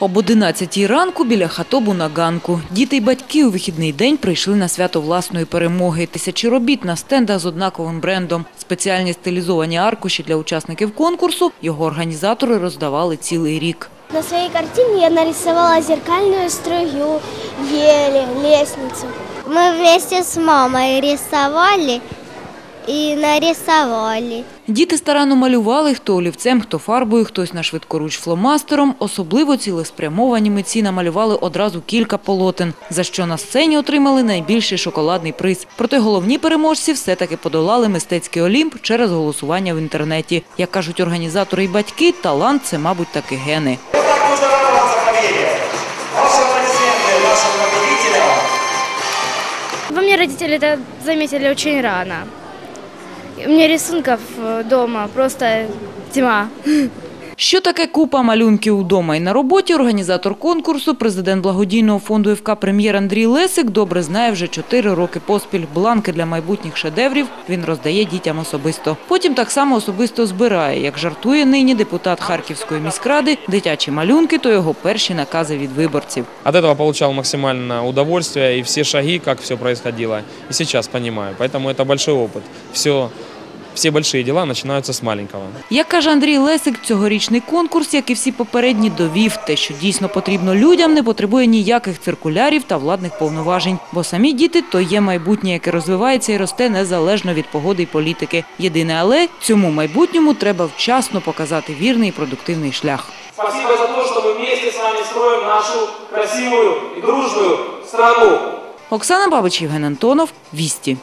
Об 11 ранку біля хатобу на ганку. Діти й батьки у вихідний день прийшли на свято власної перемоги. Тисячі робіт на стендах з однаковим брендом. Спеціальні стилізовані аркуші для учасників конкурсу його організатори роздавали цілий рік. На своей картине я нарисовала зеркальную струю, ели, лестницу. Мы вместе с мамой рисовали и нарисовали. Діти старанно малювали хто олівцем, хто фарбою, хтось на швидкоруч фломастером. Особливо цілеспрямовані митці намалювали одразу кілька полотен, за що на сцені отримали найбільший шоколадний приз. Проте головні переможці все-таки подолали мистецький олімп через голосування в інтернеті. Як кажуть організатори і батьки, талант – це, мабуть, таки гени. Победителям. Во мне родители это заметили очень рано. У меня рисунков э, дома просто тьма. Що таке купа малюнків удома і на роботі, організатор конкурсу, президент благодійного фонду ФК «Прем'єр» Андрій Лесик добре знає вже чотири роки поспіль. Бланки для майбутніх шедеврів він роздає дітям особисто. Потім так само особисто збирає. Як жартує нині депутат Харківської міськради, дитячі малюнки – то його перші накази від виборців. От этого получал максимальное удовольствие и все шаги, как все происходило. И сейчас понимаю. Поэтому это большой опыт. Все, все большие дела начинаются с маленького. Як каже Андрій Лесик, цьогорічний конкурс, як і всі попередні, довів те, що дійсно потрібно людям, не потребує ніяких циркулярів та владних повноважень. Бо самі діти – то є майбутнє, яке розвивається і росте незалежно від погоди й політики. Єдине але цьому майбутньому треба вчасно показати вірний і продуктивний шлях. Спасибо за то, что мы вместе с вами строим нашу красивую и дружную страну. Оксана Бабич, Євген Антонов, Вісті.